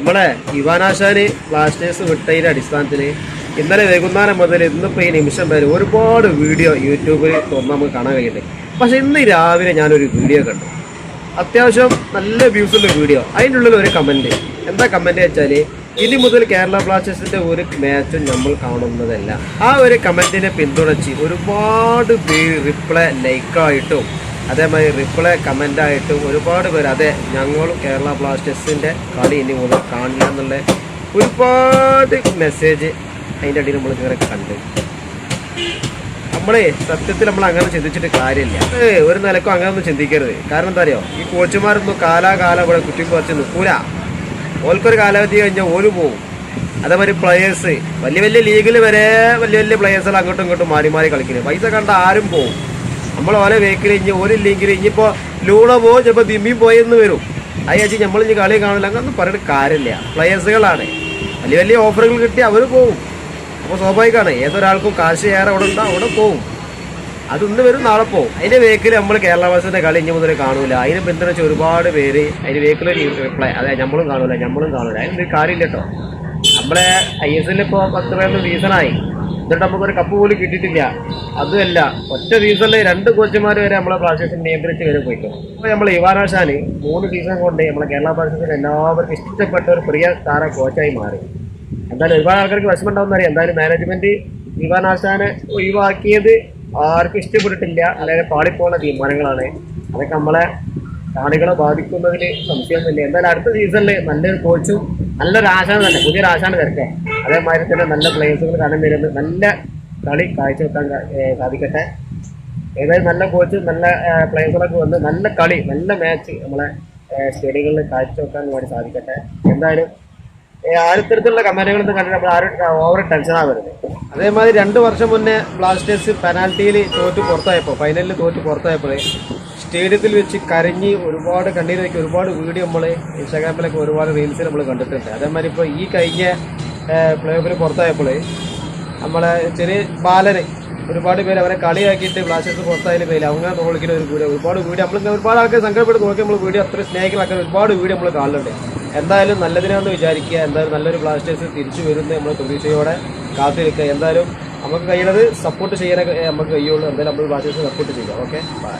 നമ്മളെ ഇവാനാശാന് ബ്ലാസ്റ്റേഴ്സ് വിട്ടതിന്റെ അടിസ്ഥാനത്തിൽ ഇന്നലെ വൈകുന്നേരം മുതൽ ഇന്നിപ്പോൾ ഈ നിമിഷം വരെ ഒരുപാട് വീഡിയോ യൂട്യൂബിൽ തുറന്ന് നമുക്ക് കാണാൻ കഴിയുന്നുണ്ട്. പക്ഷെ ഇന്ന് രാവിലെ ഞാനൊരു വീഡിയോ കണ്ടു. അത്യാവശ്യം നല്ല വ്യൂസ് ഉള്ള വീഡിയോ അതിന്റെ ഉള്ളിൽ ഒരു കമന്റ് എന്താ കമന്റ് വെച്ചാൽ ഇനി മുതൽ കേരള ബ്ലാസ്റ്റേഴ്സിന്റെ ഒരു മാച്ചും നമ്മൾ കാണുന്നതല്ല. ആ ഒരു കമന്റിനെ പിന്തുണച്ച് ഒരുപാട് പേര് റിപ്ലൈ ലൈക്കായിട്ടും അതേമാതിരി റിപ്ലൈ കമന്റായിട്ട് ഒരുപാട് പേര് അതെ ഞങ്ങളും കേരള ബ്ലാസ്റ്റേഴ്സിന്റെ കളി ഇനി മുതൽ കാണില്ല എന്നുള്ള ഒരുപാട് മെസ്സേജ് അതിന്റെ അടിയിൽ നമ്മൾ ഇതുവരെ കണ്ട്. നമ്മളെ സത്യത്തിൽ നമ്മൾ അങ്ങനെ ചിന്തിച്ചിട്ട് കാര്യമില്ല. ഒരു നിലക്കും അങ്ങനെ ഒന്നും ചിന്തിക്കരുത്. കാരണം എന്താ അറിയോ? ഈ കോച്ചുമാരൊന്നും കാലാകാലം ഇവിടെ കുട്ടി കുറച്ച് നിൽക്കൂല. ഓൽക്കൊരു കാലാവധി കഴിഞ്ഞാൽ ഓൽ പോവും. അതേമാതിരി പ്ലെയേഴ്സ് വലിയ വലിയ ലീഗിൽ വരെ വലിയ വലിയ പ്ലെയേഴ്സുകൾ അങ്ങോട്ടും ഇങ്ങോട്ടും മാറി മാറി കളിക്കുന്നത് പൈസ കണ്ട ആരും പോവും. നമ്മൾ ഓലെ വേക്കിൽ ഇനി ഓരില്ലെങ്കിൽ ഇനിയിപ്പോൾ ലൂണ പോകും ചിലപ്പോൾ ബിമ്മി പോയെന്ന് വരും. അയച്ച് നമ്മൾ ഇനി കളി കാണില്ല അങ്ങനൊന്നും പറഞ്ഞിട്ട് കാര്യമില്ല. പ്ലെയേഴ്സുകളാണ് വലിയ വലിയ ഓഫറുകൾ കിട്ടി അവർ പോവും. അപ്പോൾ സ്വാഭാവികമാണ് ഏതൊരാൾക്കും കാശ് ഏറെ അവിടെ ഉണ്ടോ അവിടെ പോവും. അതൊന്ന് വരും നാളെ പോകും അതിന്റെ വേക്കിൽ നമ്മൾ കേരള ബസിന്റെ കളി ഇനി മുതൽ കാണൂല. അതിനെ പിന്തുണച്ച് ഒരുപാട് പേര് അതിന് വേക്കിൽ റിപ്ലൈ അതെ നമ്മളും കാണൂല നമ്മളും കാണൂല. അതിനൊരു കാര്യമില്ല കേട്ടോ. നമ്മളെ ഐ എസ് എല്ലിപ്പോൾ പത്ത് പേരുടെ സീസണായി എന്നിട്ട് നമുക്കൊരു കപ്പ് പോലും കിട്ടിയിട്ടില്ല. അതുമല്ല ഒറ്റ സീസണിൽ രണ്ട് കോച്ചുമാർ വരെ നമ്മളെ ബ്ലാസ്റ്റേഴ്സിനെ നിയന്ത്രിച്ച് വരെ പോയിക്കും. അപ്പോൾ നമ്മൾ യുവാനാശാൻ മൂന്ന് സീസൺ കൊണ്ട് നമ്മളെ കേരള ബ്ലാസ്റ്റേഴ്സിന് എല്ലാവർക്കും ഇഷ്ടപ്പെട്ട ഒരു പ്രിയ താര കോച്ചായി മാറി. എന്തായാലും ഒരുപാട് ആൾക്കാർക്ക് വിഷമം ഉണ്ടാവും അറിയാം. എന്തായാലും മാനേജ്മെന്റ് യുവാനാശാനെ ഒഴിവാക്കിയത് ആർക്കും ഇഷ്ടപ്പെട്ടിട്ടില്ല. അല്ലെങ്കിൽ പാളിപ്പോകുന്ന തീരുമാനങ്ങളാണ്. അതൊക്കെ നമ്മളെ കാണികളെ ബാധിക്കുന്നതിൽ സംശയമൊന്നുമില്ല. എന്തായാലും അടുത്ത സീസണിൽ നല്ലൊരു കോച്ചും നല്ലൊരു ആശാണ് തന്നെ പുതിയൊരു ആശാണ് വരട്ടെ. അതേമാതിരി തന്നെ നല്ല പ്ലേയേഴ്സുകൾ കാണാൻ വരുന്നത് നല്ല കളി കാഴ്ചവെക്കാൻ സാധിക്കട്ടെ. ഏതായാലും നല്ല കോച്ച് നല്ല പ്ലേയേഴ്സുകളൊക്കെ വന്ന് നല്ല കളി നല്ല മാച്ച് നമ്മളെ സ്റ്റേഡിയങ്ങളിൽ കാഴ്ചവെക്കാൻ വേണ്ടി സാധിക്കട്ടെ. എന്തായാലും ആരത്തരത്തിലുള്ള കമ്പനികളൊന്നും കണ്ടിട്ട് നമ്മൾ ആരും ഓവർ ടെൻഷനാണ് വരുന്നത് അതേമാതിരി രണ്ട് വർഷം മുന്നേ ബ്ലാസ്റ്റേഴ്സ് പെനാൽറ്റിയിൽ തോറ്റ് പുറത്തായപ്പോൾ ഫൈനലിൽ തോറ്റ് പുറത്തായപ്പോൾ സ്റ്റേഡിയത്തിൽ വെച്ച് കരഞ്ഞ് ഒരുപാട് കണ്ണീരൊക്കെ ഒരുപാട് വീഡിയോ നമ്മൾ ഇൻസ്റ്റാഗ്രാമിലൊക്കെ ഒരുപാട് റീൽസ് നമ്മൾ കണ്ടിട്ടുണ്ട്. അതേമാതിരി ഇപ്പോൾ ഈ കഴിഞ്ഞ പ്ലേ ഓഫിന് പുറത്തായപ്പോൾ നമ്മളെ ചെറിയ ബാലന് ഒരുപാട് പേര് അവരെ കളിയാക്കിയിട്ട് ബ്ലാസ്റ്റേഴ്സ് പുറത്തായാലും പേര് അവങ്ങനെ തോളിക്കുന്ന ഒരു വീഡിയോ ഒരുപാട് വീഡിയോ നമ്മൾ ഒരുപാട് ആൾക്കാർ സങ്കടപ്പെട്ട് നോക്കി നമ്മൾ വീഡിയോ അത്ര സ്നേഹിക്കുന്ന ഒരുപാട് വീഡിയോ നമ്മൾ കാണുന്നുണ്ട് എന്തായാലും നല്ലതിനാന്ന് വിചാരിക്കുക. എന്തായാലും നല്ലൊരു ബ്ലാസ്റ്റേഴ്സ് തിരിച്ചു വരുന്നത് നമ്മൾ പ്രതീക്ഷയോടെ കാത്തിരിക്കുക. എന്തായാലും നമുക്ക് കഴിയുന്നത് സപ്പോർട്ട് ചെയ്യാനൊക്കെ നമുക്ക് കഴിയുള്ളൂ. എന്തായാലും നമ്മൾ ബ്ലാസ്റ്റേഴ്സ് സപ്പോർട്ട് ചെയ്യുക. Okay bye